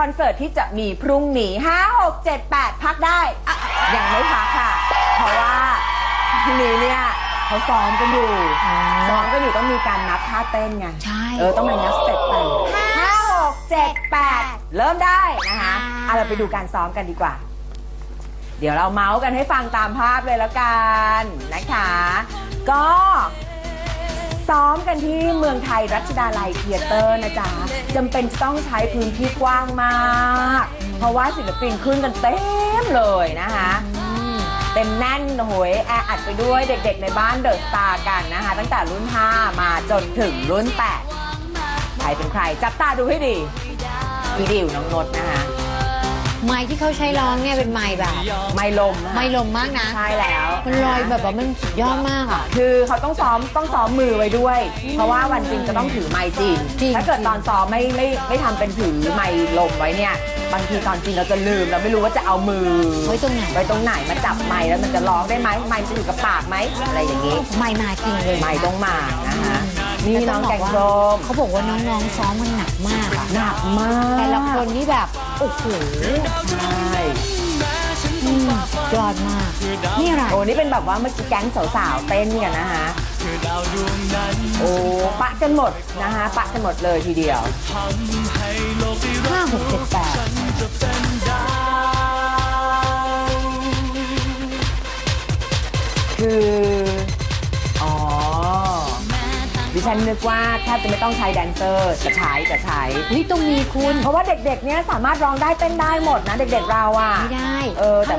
คอนเสิร์ตที่จะมีพรุ่งนี้ 5 6 7 8 พักได้อะยังไม่พักค่ะ เพราะว่าพรุ่งนี้เนี่ยเขาซ้อมกันอยู่อ๋อซ้อมกันอยู่ต้องมีการนับท่าเต้นไง ใช่ เออ ต้องมานับสเต็ปไปห้าหกเจ็ดแปดเริ่มได้นะคะเอาเราไปดูการซ้อมกันดีกว่า เดี๋ยวเราเมาส์กันให้ฟังตามภาพเลยแล้วกันนะคะ ก็ ซ้อมกันที่เมืองไทยรัชดาลัยเทียเตอร์นะจ๊ะจำเป็นจะต้องใช้พื้นที่กว้างมาก เพราะว่าศิลปินขึ้นกันเต็มเลยนะคะเต็มแน่นโหยแออัดไปด้วยเด็กๆในบ้านเดอะสตาร์กันนะคะ ตั้งแต่รุ่น 5 มาจนถึงรุ่น 8 ใครเป็นใคร จับตาดูให้ดีพี่ดิวน้องนดนะคะ ไม้ที่เขาใช้ร้องเนี่ยเป็นไม้แบบไม่ลมนะคะไม่ลมมากนะ ใช่แล้ว มันลอยแบบว่ามันสุดยอดมากอะ คือเขาต้องซ้อมต้องซ้อมมือไว้ด้วย เพราะว่าวันจริงจะต้องถือไม้จริง จริงถ้าเกิดตอนซ้อมไม่ไม่ไม่ทำเป็นถือไม้ลมไว้เนี่ย บางทีตอนจริงเราจะลืมเราไม่รู้ว่าจะเอามือไว้ตรงไหนไว้ตรงไหนมาจับไม้แล้วมันจะร้องได้ไหมไม้จะอยู่กับปากไหมอะไรอย่างนี้ ไม้มาจริงเลยไม้ต้องมานะคะ นี่แต่น้ต้องแกงบว่าส้มเขาบอกว่าน้องๆซ้อมมันหนักมากอะหนักมาก แต่ละคนนี่แบบ โอ้โหใช่อืมยอดมาก นี่อะไรโอ้นี่เป็นแบบว่าเมื่อกี้แก๊งสาวๆเต้นกันนะคะโอ้ปะกันหมดนะคะปะกันหมดเลยทีเดียวห้าหกเจ็ดแปดคืออ๋ ดิฉันนึกว่าแทบจะไม่ต้องใช้แดนเซอร์จะใช้จะใช้ นี่ต้องมีคุณ เพราะว่าเด็กๆ เนี่ยสามารถร้องได้เต้นได้หมดนะ เด็กๆเราอะ ไม่ได้เออแต่